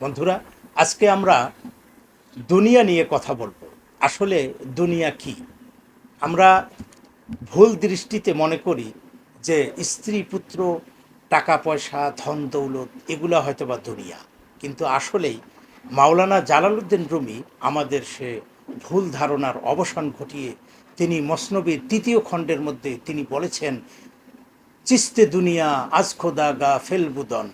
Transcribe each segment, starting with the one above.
বন্ধুরা, আজকে আমরা দুনিয়া নিয়ে কথা বলব। আসলে দুনিয়া কি? আমরা ভুল দৃষ্টিতে মনে করি যে স্ত্রী, পুত্র, টাকা পয়সা, ধন, দৌলত, এগুলো হয়তো বা দুনিয়া। কিন্তু আসলেই মাওলানা জালালউদ্দিন রুমি আমাদের সে ভুল ধারণার অবসান ঘটিয়ে তিনি মসনবীর তৃতীয় খণ্ডের মধ্যে তিনি বলেছেন, চিস্তে দুনিয়া, আজ খোদা গা ফেলবুদন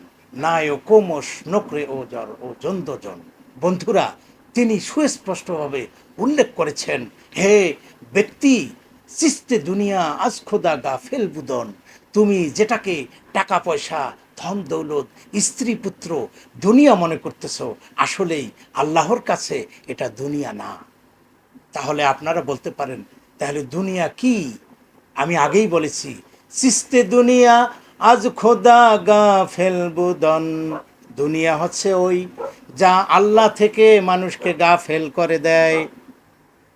নকরে ও ও বন্ধুরা, তিনি সুস্পষ্টভাবে উল্লেখ করেছেন, হে ব্যক্তি, চিস্তে দুনিয়া আজ খোদা গা ফেলবুদন তুমি যেটাকে টাকা পয়সা, ধন দৌলত, স্ত্রী পুত্র, দুনিয়া মনে করতেছ, আসলেই আল্লাহর কাছে এটা দুনিয়া না। তাহলে আপনারা বলতে পারেন, তাহলে দুনিয়া কি? আমি আগেই বলেছি সিস্তে দুনিয়া আজ খোদা গা ফেলবুদন দুনিয়া হচ্ছে ওই যা আল্লাহ থেকে মানুষকে গা ফেল করে দেয়।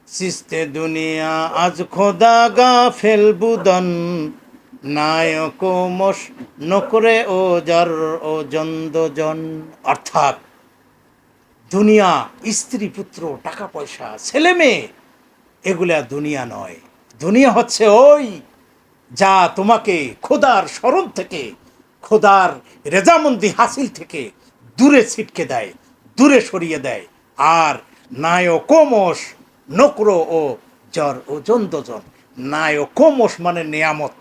সিস্তে দুনিয়া, আজ খোদা গা ফেলবুদন নায়ক মস নকরে ও জর ও জন্দজন। অর্থাৎ দুনিয়া, স্ত্রী, পুত্র, টাকা পয়সা ছেলে মেয়ে এগুলা দুনিয়া নয়। দুনিয়া হচ্ছে ওই যা তোমাকে খোদার স্মরণ থেকে, খোদার রেজামন্দি হাসিল থেকে দূরে ছিটকে দেয়, দূরে সরিয়ে দেয়। আর নায় কোমস নকরো ও জ্বর ও জন্দজন নায় কোমস মানে নিয়ামত।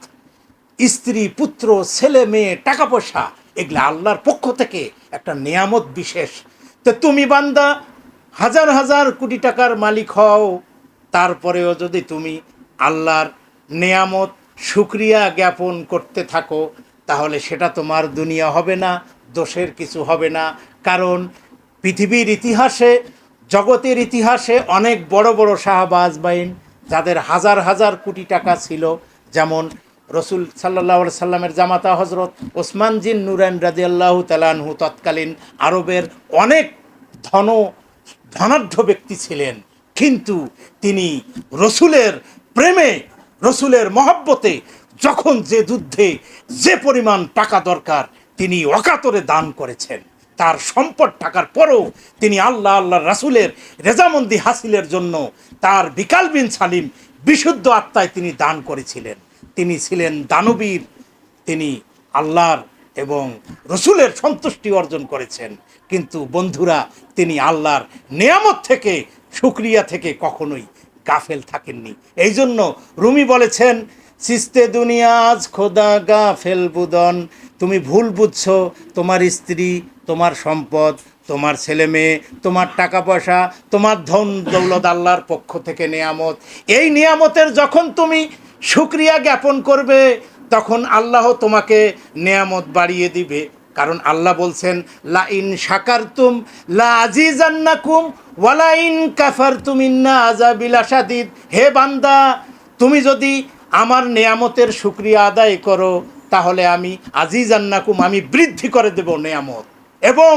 স্ত্রী, পুত্র, ছেলে, মেয়ে টাকা পয়সা এগুলো আল্লাহর পক্ষ থেকে একটা নিয়ামত বিশেষ। তো তুমি বান্দা, হাজার হাজার কোটি টাকার মালিক হও, তারপরেও যদি তুমি আল্লাহর নিয়ামত সুক্রিয়া জ্ঞাপন করতে থাকো, তাহলে সেটা তোমার দুনিয়া হবে না, দোষের কিছু হবে না। কারণ পৃথিবীর ইতিহাসে, জগতের ইতিহাসে অনেক বড় বড় শাহবাজ বাইন, যাদের হাজার হাজার কোটি টাকা ছিল, যেমন রসুল সাল্লাহ সাল্লামের জামাতা হজরত ওসমান জিন নুরান রাজি আল্লাহ তালানহু তৎকালীন আরবের অনেক ধন, ধনাঢ্য ব্যক্তি ছিলেন। কিন্তু তিনি রসুলের প্রেমে রসুলের মহব্বতে যখন যে যুদ্ধে যে পরিমাণ টাকা দরকার, তিনি অকাতরে দান করেছেন। তার সম্পদ টাকার পরও তিনি আল্লাহ আল্লাহ রাসুলের রেজামন্দি হাসিলের জন্য তার বিকাল বিন সালিম বিশুদ্ধ আত্মায় তিনি দান করেছিলেন। তিনি ছিলেন দানবীর, তিনি আল্লাহর এবং রসুলের সন্তুষ্টি অর্জন করেছেন। কিন্তু বন্ধুরা, তিনি আল্লাহর নিয়ামত থেকে সুক্রিয়া থেকে কখনোই গাফেল থাকেননি। এই জন্য রুমি বলেছেন সিস্তে দুনিয়া, আজ খোদা গা ফেলবুদন তুমি ভুল বুঝছ, তোমার স্ত্রী, তোমার সম্পদ, তোমার ছেলে মেয়ে, তোমার টাকা পয়সা তোমার ধন দৌলত আল্লাহর পক্ষ থেকে নিয়ামত। এই নিয়ামতের যখন তুমি সুক্রিয়া জ্ঞাপন করবে, তখন আল্লাহ তোমাকে নিয়ামত বাড়িয়ে দিবে। কারণ আল্লাহ বলছেন লা ইন শাকারতুম, লা আজিজান্নাকুম ওয়ালা ইন কাফারতুম হে বান্দা, তুমি যদি আমার নেয়ামতের শুক্রিয়া আদায় করো, তাহলে আমি আজিজান্নাকুম, আমি বৃদ্ধি করে দেব নেয়ামত। এবং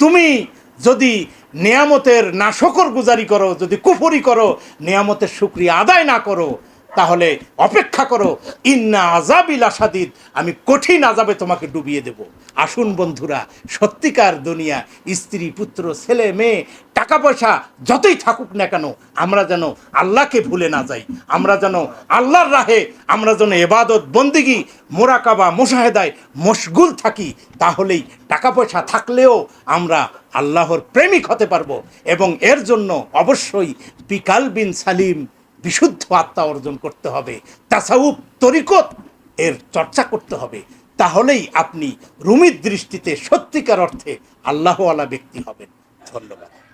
তুমি যদি নেয়ামতের নাশকর গুজারি করো, যদি কুফরি করো, নেয়ামতের শুক্রিয়া আদায় না করো তাহলে অপেক্ষা করো, ইন্না আজাবিল আসাদিদ আমি কঠিন আজাবে তোমাকে ডুবিয়ে দেব। আসুন বন্ধুরা, সত্যিকার দুনিয়া, স্ত্রী, পুত্র, ছেলে, মেয়ে টাকা পয়সা যতই থাকুক না কেন, আমরা যেন আল্লাহকে ভুলে না যাই, আমরা যেন আল্লাহর রাহে, আমরা যেন এবাদত বন্দিগি, মোরাকাবা, মোশাহেদায় মশগুল থাকি, তাহলেই টাকা পয়সা থাকলেও আমরা আল্লাহর প্রেমিক হতে পারব এবং এর জন্য অবশ্যই পিকাল বিন সালিম বিশুদ্ধ আত্মা অর্জন করতে হবে। তাসাউফ তরিকত এর চর্চা করতে হবে। তাহলেই আপনি রুমির দৃষ্টিতে সত্যিকার অর্থে আল্লাহওয়ালা ব্যক্তি হবেন। ধন্যবাদ।